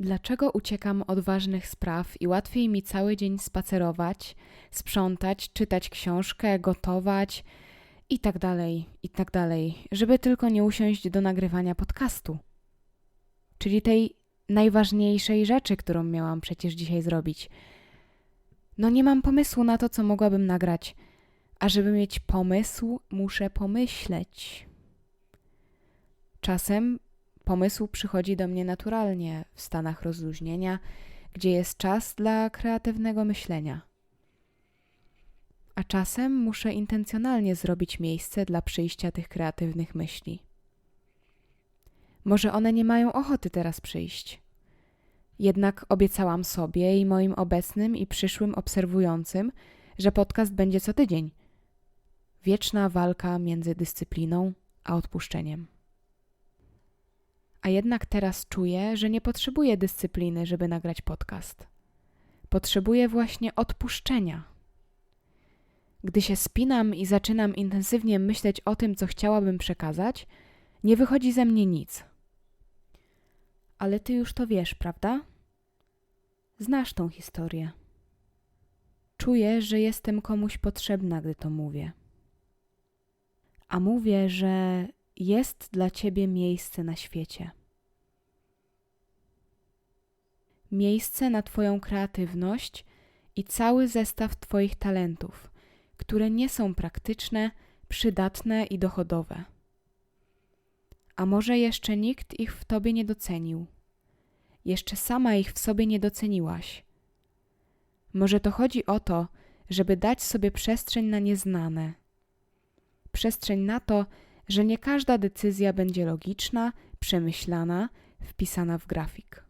Dlaczego uciekam od ważnych spraw i łatwiej mi cały dzień spacerować, sprzątać, czytać książkę, gotować i tak dalej, i tak dalej, żeby tylko nie usiąść do nagrywania podcastu? Czyli tej najważniejszej rzeczy, którą miałam przecież dzisiaj zrobić. No nie mam pomysłu na to, co mogłabym nagrać. A żeby mieć pomysł, muszę pomyśleć. Czasem pomysł przychodzi do mnie naturalnie w stanach rozluźnienia, gdzie jest czas dla kreatywnego myślenia. A czasem muszę intencjonalnie zrobić miejsce dla przyjścia tych kreatywnych myśli. Może one nie mają ochoty teraz przyjść. Jednak obiecałam sobie i moim obecnym i przyszłym obserwującym, że podcast będzie co tydzień. Wieczna walka między dyscypliną a odpuszczeniem. A jednak teraz czuję, że nie potrzebuję dyscypliny, żeby nagrać podcast. Potrzebuję właśnie odpuszczenia. Gdy się spinam i zaczynam intensywnie myśleć o tym, co chciałabym przekazać, nie wychodzi ze mnie nic. Ale ty już to wiesz, prawda? Znasz tą historię. Czuję, że jestem komuś potrzebna, gdy to mówię. A mówię, że jest dla ciebie miejsce na świecie. Miejsce na Twoją kreatywność i cały zestaw Twoich talentów, które nie są praktyczne, przydatne i dochodowe. A może jeszcze nikt ich w Tobie nie docenił? Jeszcze sama ich w sobie nie doceniłaś. Może to chodzi o to, żeby dać sobie przestrzeń na nieznane. Przestrzeń na to, że nie każda decyzja będzie logiczna, przemyślana, wpisana w grafik.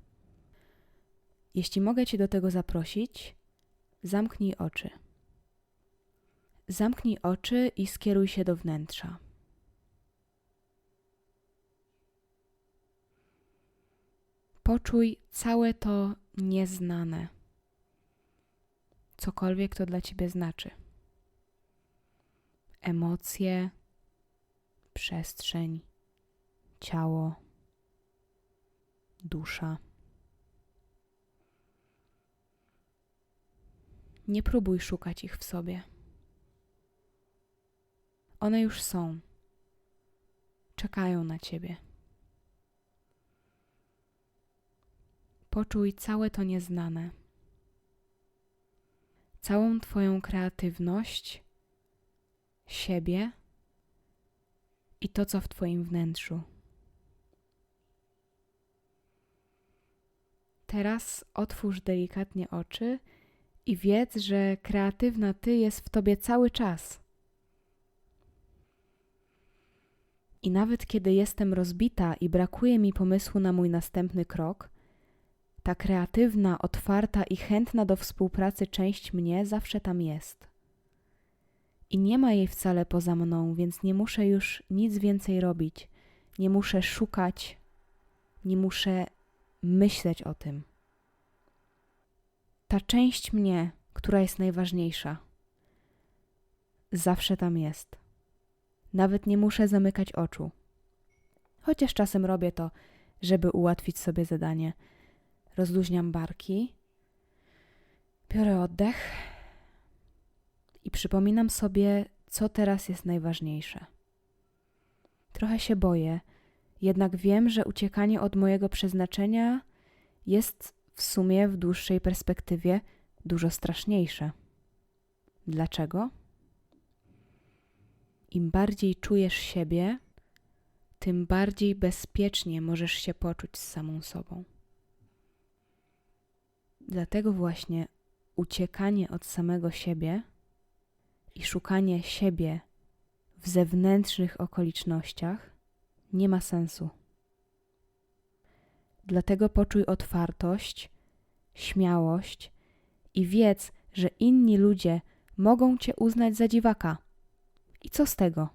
Jeśli mogę Cię do tego zaprosić, zamknij oczy. Zamknij oczy i skieruj się do wnętrza. Poczuj całe to nieznane, cokolwiek to dla Ciebie znaczy. Emocje, przestrzeń, ciało, dusza. Nie próbuj szukać ich w sobie. One już są. Czekają na ciebie. Poczuj całe to nieznane. Całą Twoją kreatywność, siebie i to, co w Twoim wnętrzu. Teraz otwórz delikatnie oczy i wiedz, że kreatywna Ty jest w Tobie cały czas. I nawet kiedy jestem rozbita i brakuje mi pomysłu na mój następny krok, ta kreatywna, otwarta i chętna do współpracy część mnie zawsze tam jest. I nie ma jej wcale poza mną, więc nie muszę już nic więcej robić, nie muszę szukać, nie muszę myśleć o tym ta część mnie, która jest najważniejsza, zawsze tam jest. Nawet nie muszę zamykać oczu. Chociaż czasem robię to, żeby ułatwić sobie zadanie. Rozluźniam barki, biorę oddech i przypominam sobie, co teraz jest najważniejsze. Trochę się boję, jednak wiem, że uciekanie od mojego przeznaczenia jest w sumie w dłuższej perspektywie dużo straszniejsze. Dlaczego? Im bardziej czujesz siebie, tym bardziej bezpiecznie możesz się poczuć z samą sobą. Dlatego właśnie uciekanie od samego siebie i szukanie siebie w zewnętrznych okolicznościach nie ma sensu. Dlatego poczuj otwartość, śmiałość i wiedz, że inni ludzie mogą cię uznać za dziwaka. I co z tego?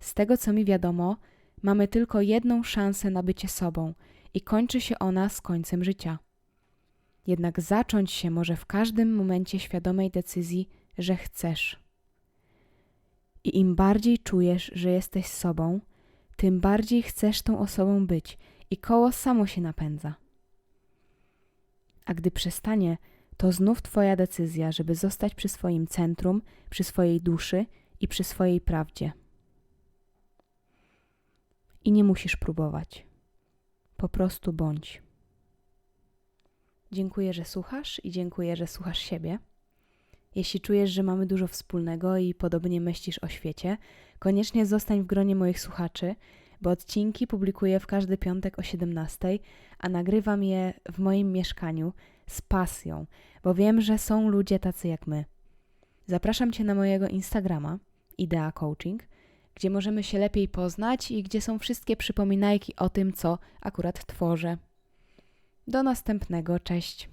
Z tego, co mi wiadomo, mamy tylko jedną szansę na bycie sobą i kończy się ona z końcem życia. Jednak zacząć się może w każdym momencie świadomej decyzji, że chcesz. I im bardziej czujesz, że jesteś sobą, tym bardziej chcesz tą osobą być i koło samo się napędza. A gdy przestanie, to znów Twoja decyzja, żeby zostać przy swoim centrum, przy swojej duszy i przy swojej prawdzie. I nie musisz próbować. Po prostu bądź. Dziękuję, że słuchasz i dziękuję, że słuchasz siebie. Jeśli czujesz, że mamy dużo wspólnego i podobnie myślisz o świecie, koniecznie zostań w gronie moich słuchaczy, bo odcinki publikuję w każdy piątek o 17, a nagrywam je w moim mieszkaniu z pasją, bo wiem, że są ludzie tacy jak my. Zapraszam Cię na mojego Instagrama, Idea Coaching, gdzie możemy się lepiej poznać i gdzie są wszystkie przypominajki o tym, co akurat tworzę. Do następnego, cześć.